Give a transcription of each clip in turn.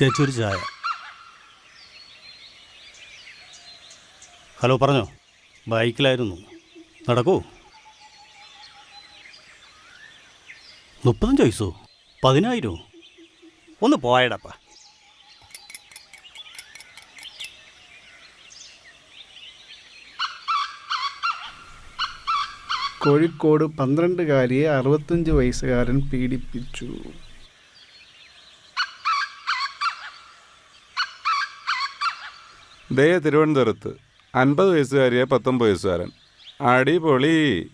ചേച്ചി ഒരു ചായ. ഹലോ പറഞ്ഞോ. ബൈക്കിലായിരുന്നു. നടക്കൂ. മുപ്പത്തഞ്ച് വയസ്സോ? പതിനായിരോ? ഒന്ന് പോയടപ്പ. കോഴിക്കോട് പന്ത്രണ്ടുകാരിയെ അറുപത്തഞ്ച് വയസ്സുകാരൻ പീഡിപ്പിച്ചു. ദേ തിരുവനന്തപുരത്ത്. അൻപത് വയസ്സുകാരിയെ പത്തൊമ്പത് വയസ്സുകാരൻ. അടിപൊളി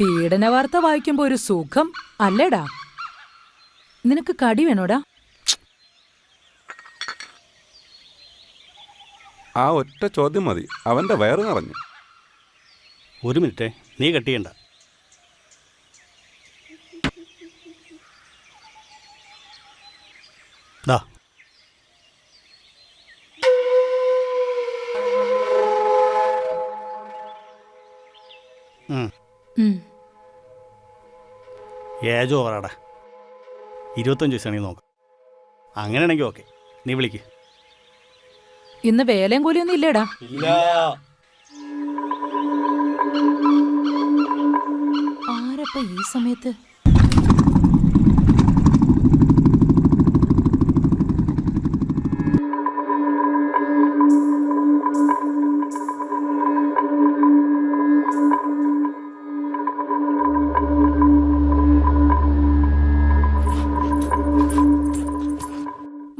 പീഡന വാർത്ത വായിക്കുമ്പോ ഒരു സുഖം അല്ലേടാ. നിനക്ക് കടി വേണോടാ? ആ ഒറ്റ ചോദ്യം മതി. അവന്റെ വയറ് നിറഞ്ഞു. ഒരു മിനിറ്റേ നീ കട്ടിയണ്ട ദാ ഏജ് ഓവറാടാ. ഇരുപത്തഞ്ച് വയസ്സാണെങ്കിൽ നോക്കാം. അങ്ങനെയാണെങ്കിൽ ഓക്കെ. നീ വിളിക്ക്. ഇന്ന് വേലയും കൂലിയൊന്നും ഇല്ലേടാ. ആരപ്പ ഈ സമയത്ത്?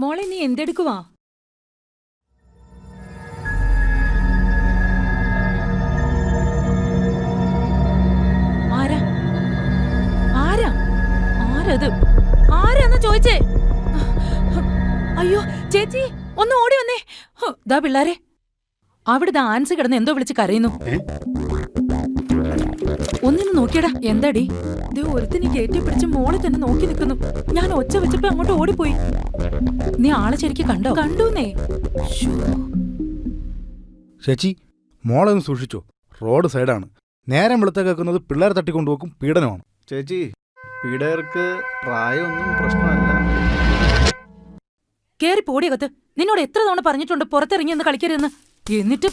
മോളെ നീ എന്തെടുക്കുവാ? ആരാ? ആരാ? ആരത്? ആരാന്ന് ചോദിച്ചേ? അയ്യോ ചേച്ചി ഒന്ന് ഓടി വന്നേ. ദാ പിള്ളാരെ. അവിടെ ദാ ആൻസ് കിടന്ന് എന്തോ വിളിച്ച് കരയുന്നു. ഏ? ഒന്നിന്ന് നോക്കിയടാ എന്താടി? ദേ ഒരുത്തിനി കയറ്റി പിടിച്ച് മോളെ തന്നെ നോക്കി നിൽക്കുന്നു. ഞാൻ ഒച്ച വെച്ചപ്പോ അങ്ങോട്ട് ഓടിപ്പോയി. നീ ആളെ ശരിക്കും കണ്ടോ? കണ്ടുന്നേ. ശശി. ചേച്ചി മോളെ ഒന്ന് സൂക്ഷിച്ചോ. റോഡ് സൈഡാണ്. നേരം വെളുത്ത കേൾക്കുന്നത് പിള്ളേരെ തട്ടിക്കൊണ്ടുപോക്കും പീഡനമാണ്. ചേച്ചി പീഡകർക്ക് പ്രായമൊന്നും പ്രശ്നമല്ല. കേറി പോടിയകത്ത് നിന്നോട് എത്ര തവണ പറഞ്ഞിട്ടുണ്ട് പുറത്തിറങ്ങി ഒന്ന് കളിക്കരുതെന്ന്. എന്നിട്ട്?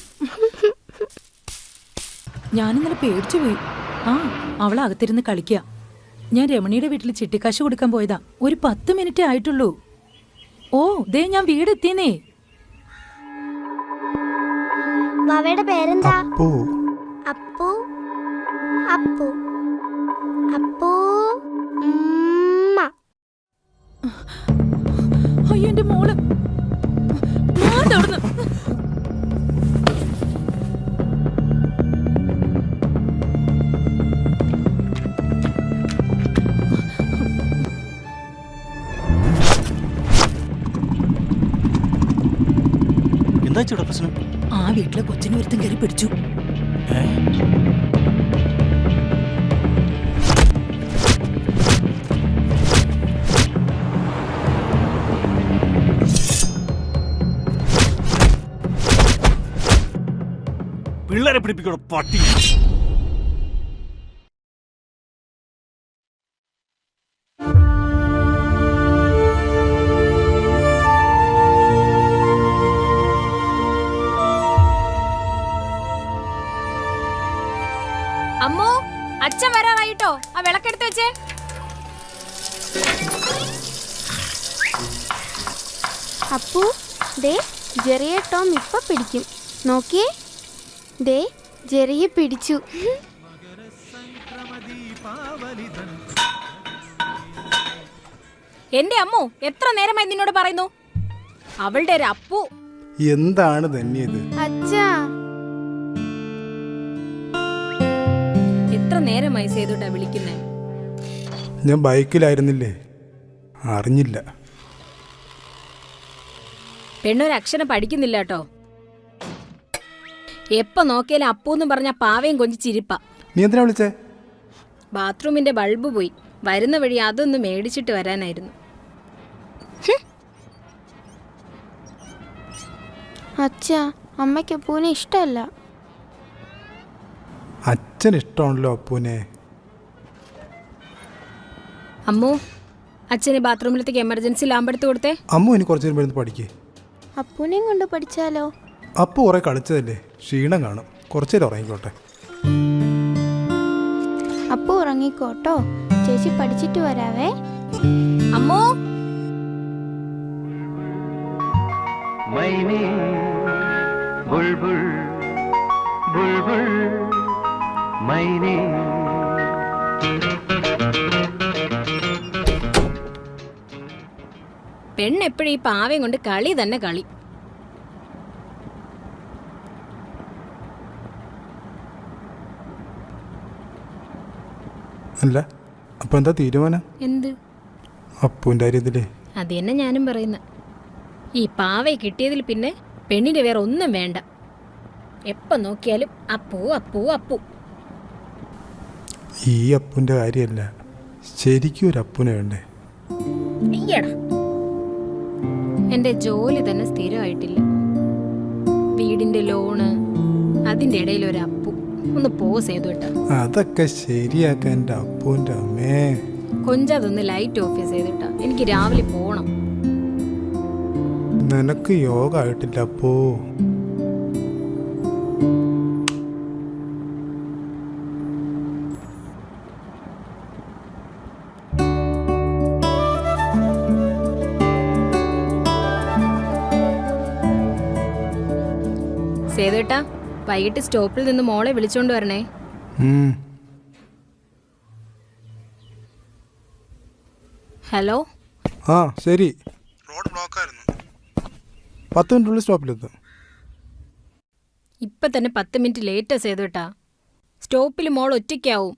ഞാനിന്നലെ പേടിച്ചു പോയി. ആ അവളകത്തിരുന്ന് അകത്തിരുന്ന് കളിക്കുക ഞാൻ രമണിയുടെ വീട്ടിൽ ചിട്ടിക്കാശ് കൊടുക്കാൻ പോയതാ. ഒരു പത്ത് മിനിറ്റേ ആയിട്ടുള്ളൂ. ഓ ദേ ഞാൻ വീടെത്തിന്നേ വവയുടെ പേരെന്താ? അപ്പു എന്താ ചേട്ടാ പ്രശ്നം? ആ വീട്ടിലെ കൊച്ചിനെ ഒരുത്തൻ കയറി പിടിച്ചു? പിള്ളേരെ പിടിപ്പിക്കണോ പട്ടി? അപ്പു ദേ ജെറിയെ ടോം ഇപ്പൊ പിടിക്കും. നോക്കിയേ. ദേ ജെറിയെ പിടിച്ചു. എന്റെ അമ്മു എത്ര നേരമായി നിന്നോട് പറയുന്നു? അവളുടെ ഒരു അപ്പു. എന്താണ് തന്നെ ഇത്? അച്ഛാ. എത്ര നേരമായി സേതുട്ടാ വിളിക്കുന്നേ? ഞാൻ ബൈക്കിലായിരുന്നില്ലേ? അറിഞ്ഞില്ല. പെണ്ണൊരു അക്ഷരം പഠിക്കുന്നില്ല കേട്ടോ എപ്പോ നോക്കിയാലും അപ്പൂന്ന് പറഞ്ഞ പാവയും കൊഞ്ചി ചിരിപ്പ. നീ എന്തിനാ വിളിച്ചേ? ബാത്റൂമിന്റെ ബൾബ് പോയി. വരുന്ന വഴി അതൊന്ന് മേടിച്ചിട്ട് വരാനായിരുന്നു. അച്ഛാ അമ്മയ്ക്ക് അപ്പൂനെ ഇഷ്ടമല്ല. അച്ഛൻ ഇഷ്ടമാണല്ലോ അപ്പൂനെ. അമ്മോ അച്ഛന് ബാത്റൂമിലത്തേക്ക് എമർജൻസി ലാമ്പെടുത്ത് കൊടുത്തേ അമ്മു ഇനി കുറച്ചു നേരം ഇരുന്ന് പഠിക്കേ അപ്പൂനെയും കൊണ്ട് പഠിച്ചാലോ അപ്പു കുറെ കളിച്ചതല്ലേ ക്ഷീണം കാണും കുറച്ചു നേരം ഉറങ്ങിക്കോട്ടെ അപ്പു ഉറങ്ങിക്കോട്ടോ ചേച്ചി പഠിച്ചിട്ട് വരാവേ അമ്മോ मैंने बुलबुल बुलबुल मैंने പെണ്ണെപ്പോഴും ഈ പാവയും കൊണ്ട് കളി തന്നെ കളി. അല്ല അപ്പൊ എന്താ തീരുമാനം? എന്ത്? അപ്പുവിന്റെ കാര്യത്തിലേ അത് തന്നെ ഞാനും പറയുന്ന. ഈ പാവയെ കിട്ടിയതിൽ പിന്നെ പെണ്ണിന് വേറെ ഒന്നും വേണ്ട. എപ്പ നോക്കിയാലും അപ്പൂ അപ്പൂ അപ്പു. ഈ അപ്പുവിന്റെ കാര്യമല്ല ശരിക്കും ഒരു അപ്പുനെ വേണ്ടേ? അയ്യടാ. എന്റെ ജോലി തന്നെ സ്ഥിരമായിട്ടില്ല. വീടിന്റെ ലോണ് അതിന്റെ ഇടയിൽ ഒരു അപ്പു. ഒന്ന് പോസ് ചെയ്തു കേട്ടോ. അതൊക്കെ ശരിയാക്കാൻ എന്റെ അപ്പുവിന്റെ അമ്മേ. കൊഞ്ചാതൊന്ന് ലൈറ്റ് ഓഫ് ചെയ്തിട്ടാ എനിക്ക് രാവിലെ പോണം. നിനക്ക് യോഗ ആയിട്ടില്ല അപ്പോ. സേതുട്ടാ വൈകിട്ട് സ്റ്റോപ്പിൽ നിന്ന് മോളെ വിളിച്ചോണ്ട് വരണേ. ഹലോ? ആ ശരി. റോഡ് ബ്ലോക്കായിരുന്നു. പത്ത് മിനിറ്റുള്ളിൽ സ്റ്റോപ്പിലെത്തും. ഇപ്പൊ തന്നെ പത്ത് മിനിറ്റ് ലേറ്റാ സേതുട്ടാ. സ്റ്റോപ്പിൽ മോൾ ഒറ്റയ്ക്കാവും.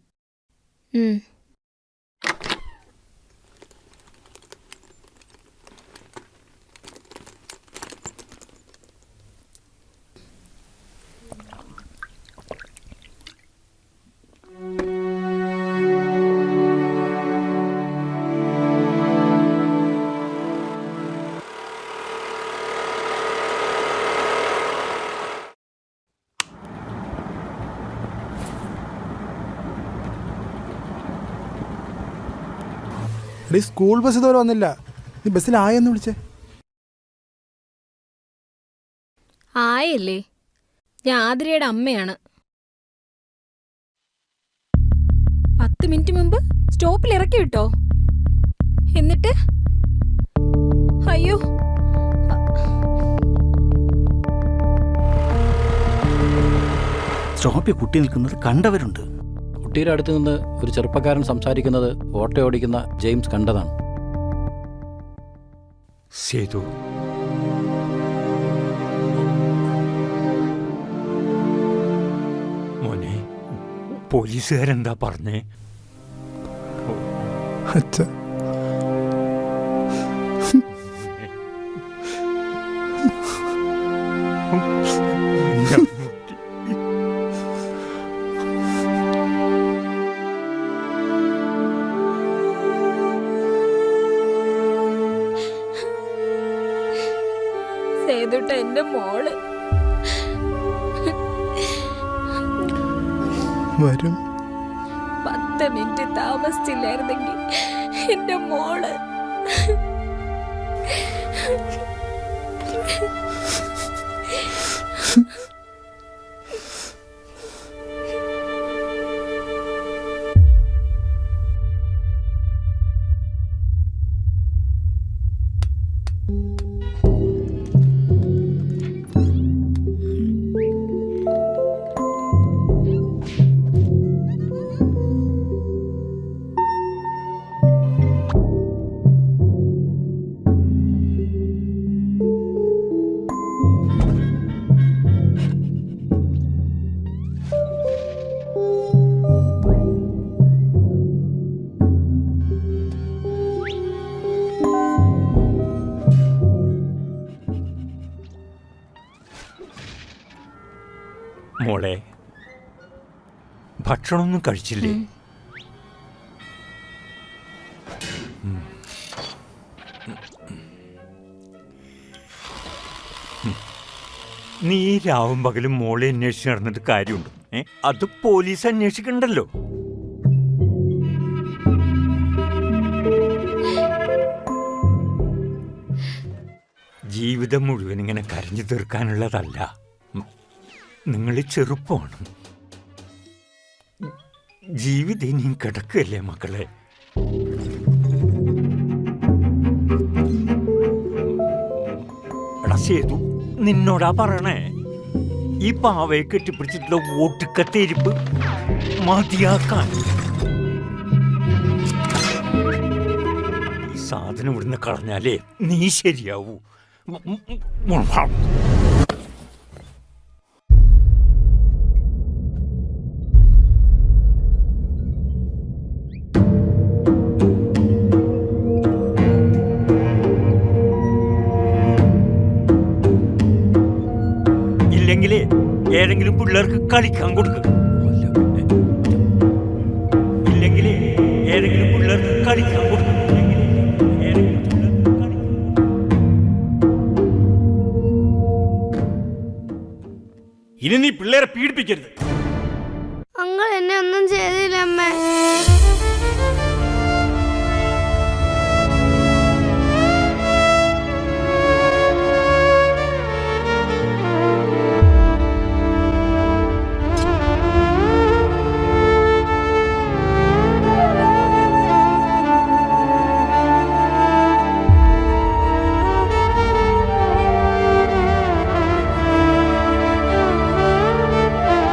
എടീ സ്കൂൾ ബസ് ഇതുവരെ വന്നില്ല. നീ ബസ്സിൽ ആയെന്ന് വിളിച്ചേ. ആയല്ലേ? ഞാൻ ആതിരയുടെ അമ്മയാണ്. പത്ത് മിനിറ്റ് മുമ്പ് സ്റ്റോപ്പിൽ ഇറക്കി വിട്ടോ? എന്നിട്ട്? അയ്യോ. സ്റ്റോപ്പിൽ കുട്ടി നിൽക്കുന്നത് കണ്ടവരുണ്ട്. കുട്ടിയുടെ അടുത്ത് നിന്ന് ഒരു ചെറുപ്പക്കാരൻ സംസാരിക്കുന്നത് ഓട്ടോ ഓടിക്കുന്ന ജെയിംസ് കണ്ടതാണ്. സേതു. മോനെ പോലീസുകാരെന്താ പറഞ്ഞേ? അച്ഛ വരും. പത്ത് മിനിറ്റ് താമസിച്ചില്ലായിരുന്നെങ്കിൽ എന്റെ മോൾ. മോളെ ഭക്ഷണമൊന്നും കഴിച്ചില്ലേ? നീ രാവും പകലും മോളെ അന്വേഷിച്ച് നടന്നിട്ട് കാര്യമുണ്ട്? ഏ? അത് പോലീസ് അന്വേഷിക്കണ്ടല്ലോ. ജീവിതം മുഴുവൻ ഇങ്ങനെ കരഞ്ഞു തീർക്കാനുള്ളതല്ല. നിങ്ങൾ ചെറുപ്പമാണ് ജീവിതം ഇനിയും കിടക്കല്ലേ മക്കളെ സേതു നിന്നോടാ പറയണേ. ഈ പാവയെ കെട്ടിപ്പിടിച്ചിട്ടുള്ള ഒട്ടുക്കത്തേരിപ്പ് മതിയാക്കാൻ. ഈ സാധനം ഇവിടുന്ന് കളഞ്ഞാലേ നീ ശരിയാവൂ. ഏതെങ്കിലും പിള്ളേർക്ക് കളിക്കാൻ കൊടുക്കുക ഇല്ലെങ്കിൽ ഏതെങ്കിലും പിള്ളേർക്ക് കളിക്കാൻ കൊടുക്കുക ഇനി നീ പിള്ളേരെ പീഡിപ്പിക്കരുത്.